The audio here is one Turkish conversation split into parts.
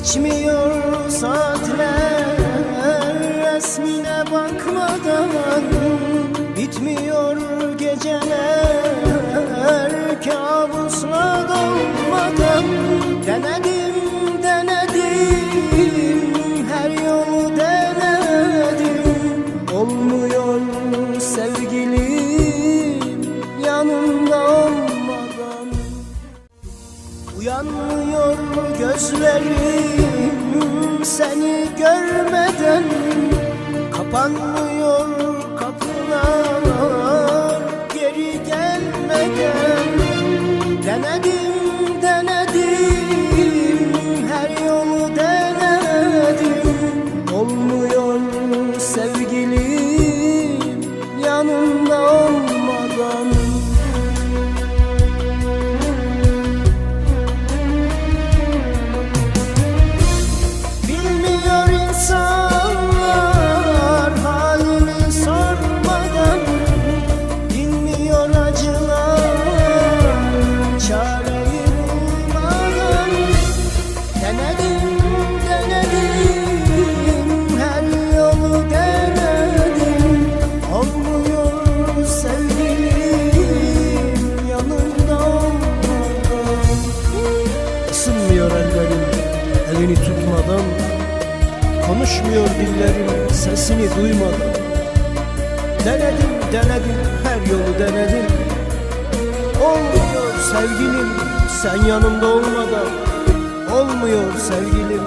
Geçmiyor saatler resmine bakmadan Bitmiyor geceler kabusla dolmadan Denedim denedim her yolu denedim. Olmuyor sevgilim Uyanmıyor gözlerim seni görmeden. Kapanmıyor kapılar geri gelmeden. Denedim Isınmıyor ellerim elini tutmadan. Konuşmuyor dillerim sesini duymadan. Denedim denedim her yolu denedim. Olmuyor sevgilim sen yanımda olmadan. Olmuyor sevgilim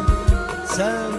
sen